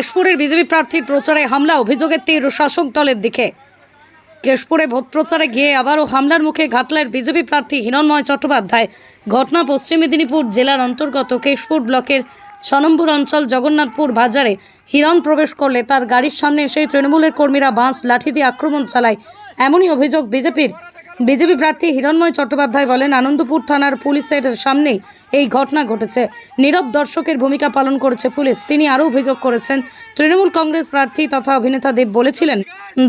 কেশপুরের BJP প্রার্থীর প্রচারে হামলা অভিযোগের তীর শাসক দলের দিকে। কেশপুরে ভোট প্রচারে গিয়ে আবারও হামলার মুখে ঘাটলের বিজেপি প্রার্থী হিরণময় চট্টোপাধ্যায়। ঘটনা পশ্চিম মেদিনীপুর জেলার অন্তর্গত কেশপুর ব্লকের ছ নম্বর অঞ্চল জগন্নাথপুর বাজারে হিরণ প্রবেশ করলে তার গাড়ির সামনে সেই তৃণমূলের কর্মীরা বাঁশ, লাঠি দিয়ে আক্রমণ চালায়। এমনই অভিযোগ বিজেপির। বিজেপি প্রার্থী হিরণময় চট্টোপাধ্যায় বলেন, আনন্দপুর থানার পুলিশের সামনেই এই ঘটনা ঘটেছে। নীরব দর্শকের ভূমিকা পালন করেছে পুলিশ। তিনি আরও অভিযোগ করেছেন, তৃণমূল কংগ্রেস প্রার্থী তথা অভিনেতা দেব বলেছিলেন,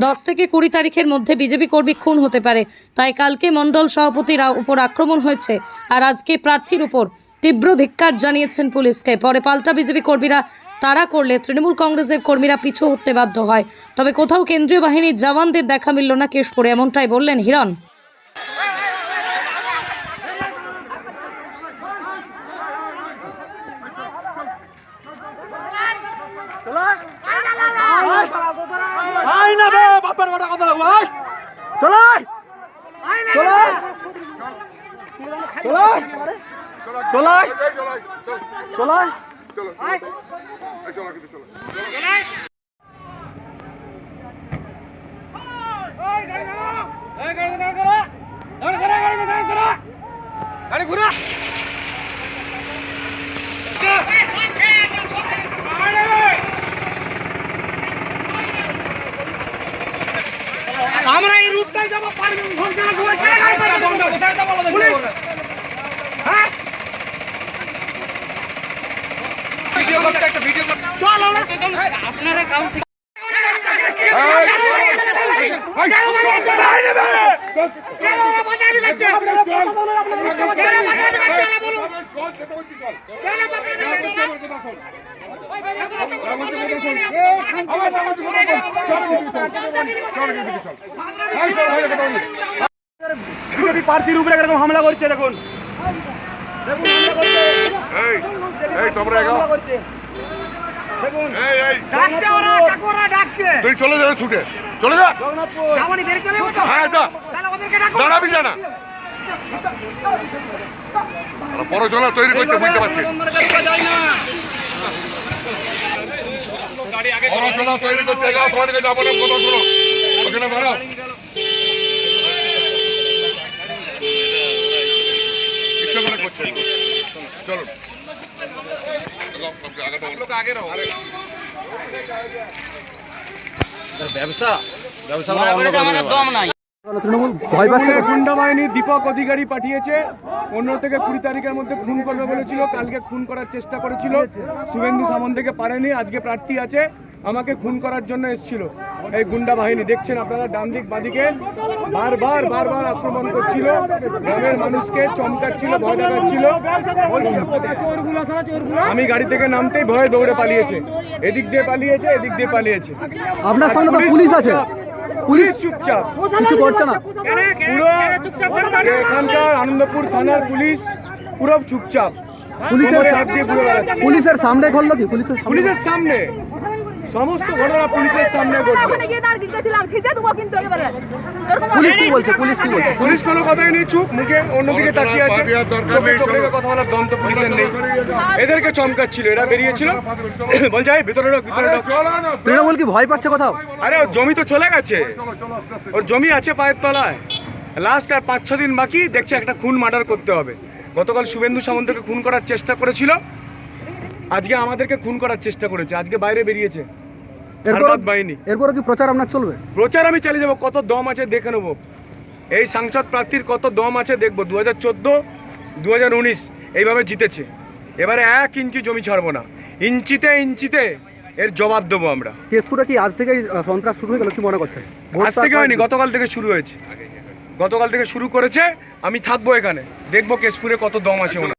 দশ থেকে কুড়ি তারিখের মধ্যে বিজেপি কর্মী খুন হতে পারে। তাই কালকে মণ্ডল সভাপতির উপর আক্রমণ হয়েছে আর আজকে প্রার্থীর উপর তীব্র ধিক্কার জানিয়েছেন পুলিশকে। পরে পাল্টা বিজেপি কর্মীরা তাড়া করলে তৃণমূল কংগ্রেসের কর্মীরা পিছু হটতে বাধ্য হয়। তবে কোথাও কেন্দ্রীয় বাহিনীর জওয়ানদের দেখা মিলল না কেশপুরে, এমনটাই বললেন হিরণ। বাপের বড় কথা লাগবো আই চলাই চলাই চলাই চলাই চলাই আমরা পারবেন ঘণ্টা ঘুরে চলে বিজেপি প্রার্থীর উপরে এরকম হামলা করছে দেখুন করছে তৈরি বুঝতে পারছি পড়াশোনা তৈরি করছে এগাও তোমাদেরকে যাব না কথা শোনো। ওখানে বাড়াও ইচ্ছা করে করছে চলো আগে আগে তৃণমূলের গুন্ডা বাহিনী দীপক অধিকারী পাঠিয়েছে। পনেরো থেকে কুড়ি তারিখের মধ্যে খুন করবে বলেছিল। কালকে খুন করার চেষ্টা করেছিল। শুভেন্দু সামন্তকে পারেনি। আজকে প্রার্থী আছে। আমাকে খুন করার জন্য এসেছিল। এই গুন্ডা বাহিনী দেখছেন আপনারা ডান দিক বাদিকে বারবার বারবার আক্রমণ করছিল। গ্রামের মানুষকে চমকাচ্ছিল ভয় দেখাচ্ছিল। আমি গাড়ি থেকে নামতেই ভয়ে দৌড়ে পালিয়েছে। এদিক দিয়ে পালিয়েছে এদিক দিয়ে পালিয়েছে। আপনার সামনে তো পুলিশ আছে। পুলিশ চুপচাপ। কিছু করছে না। পুরো এখানকার আনন্দপুর থানার পুলিশ পুরো চুপচাপ। পুলিশের পুলিশের সামনে ঘটলো কি? পুলিশের সামনে? পুলিশের সামনে। সমস্ত ঘটনা পুলিশের সামনে পুলিশ কি বলছে? পুলিশ কি বলছে? পুলিশ কোনো কথাই নেই চুপ মুখে অন্যদিকে তাকিয়ে আছে। চোখে চোখে কথা বলার দম তো পুলিশের নেই। এদেরকে চমকাচ্ছিল এরা বেরিয়েছিল। বলছে এই ভিতরে ঢোক ভিতরে ঢোক। তৃণমূল কি ভয় পাচ্ছে কোথাও? আরে ওর জমি তো চলে গেছে। ওর জমি আছে পায়ের তলায়। লাস্ট আর পাঁচ ছ দিন বাকি দেখছে একটা খুন মার্ডার করতে হবে। গতকাল শুভেন্দু সামন্তকে খুন করার চেষ্টা করেছিল। আজকে আমাদেরকে খুন করার চেষ্টা করেছে আজকে বাইরে বেরিয়েছে। বাহিনী। এরপরে কি প্রচার আপনার চলবে? প্রচার আমি চালিয়ে যাব কত দম আছে দেখে নেব। এই সাংসদ প্রার্থীর কত দম আছে দেখব দু হাজার চোদ্দ দু হাজার উনিশ এইভাবে জিতেছে। এবারে এক ইঞ্চি জমি ছাড়বো না। ইঞ্চিতে ইঞ্চিতে এর জবাব দেবো আমরা। কেশপুরে কি আজ আহ, সন্ত্রাস শুরু হয়ে গেল কি মনে করছেন? ভোট আজ থেকে হয়নি গতকাল থেকে শুরু হয়েছে। গতকাল থেকে শুরু করেছে আমি থাকব এখানে। দেখব কেশপুরে কত দম আছে ওনার।